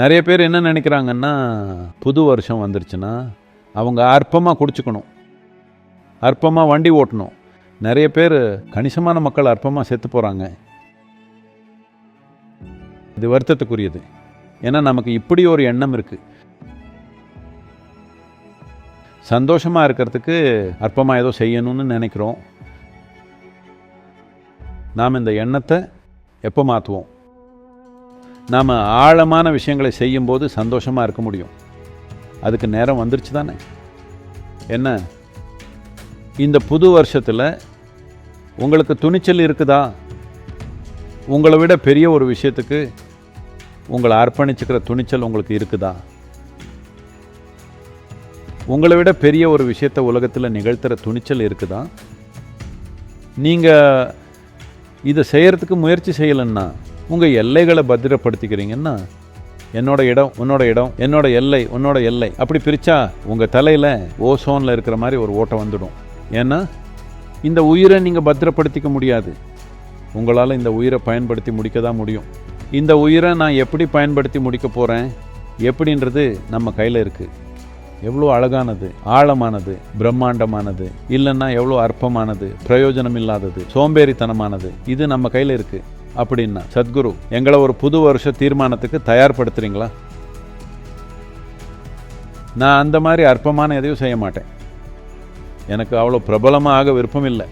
நிறைய பேர் என்ன நினைக்கிறாங்கன்னா புது வருஷம் வந்துருச்சுன்னா அவங்க அற்பமாக குடிச்சுக்கணும். அற்பமாக வண்டி ஓட்டணும். நிறைய பேர் கணிசமான மக்கள் அற்பமாக செத்து போகிறாங்க இது வருத்தத்துக்குரியது. ஏன்னா நமக்கு இப்படி ஒரு எண்ணம் இருக்குது சந்தோஷமாக இருக்கிறதுக்கு அற்பமாக ஏதோ செய்யணும்னு நினைக்கிறோம். நாம் இந்த எண்ணத்தை எப்போ மாற்றுவோம்? நாம் ஆழமான விஷயங்களை செய்யும்போது சந்தோஷமாக இருக்க முடியும். அதுக்கு நேரம் வந்துருச்சு தானே? என்ன? இந்த புது வருஷத்தில் உங்களுக்கு துணிச்சல் இருக்குதா? உங்களை விட பெரிய ஒரு விஷயத்துக்கு உங்களை அர்ப்பணிச்சுக்கிற துணிச்சல் உங்களுக்கு இருக்குதா? உங்களை விட பெரிய ஒரு விஷயத்தை உலகத்தில் நிகழ்த்துற துணிச்சல் இருக்குதா? நீங்கள் இதை செய்கிறதுக்கு முயற்சி செய்யலைன்னா உங்கள் எல்லைகளை பத்திரப்படுத்திக்கிறீங்கன்னா என்னோட இடம் உன்னோட இடம் என்னோட எல்லை உன்னோட எல்லை அப்படி பிரித்தா உங்கள் தலையில் ஓசோனில் இருக்கிற மாதிரி ஒரு ஓட்டம் வந்துடும். ஏன்னா இந்த உயிரை நீங்கள் பத்திரப்படுத்திக்க முடியாது. உங்களால் இந்த உயிரை பயன்படுத்தி முடிக்க தான் முடியும். இந்த உயிரை நான் எப்படி பயன்படுத்தி முடிக்க போகிறேன் எப்படின்றது நம்ம கையில் இருக்குது எவ்வளோ அழகானது ஆழமானது பிரம்மாண்டமானது இல்லைன்னா எவ்வளோ அற்பமானது பிரயோஜனம் இல்லாதது சோம்பேறித்தனமானது இது நம்ம கையில் இருக்குது அப்படின்னா சத்குரு எங்களை ஒரு புது வருஷ தீர்மானத்துக்கு தயார்படுத்துறீங்களா? நான் அந்த மாதிரி அற்பமான எதையும் செய்ய மாட்டேன். எனக்கு அவ்வளோ பிரபலமாக ஆக விருப்பம் இல்லை.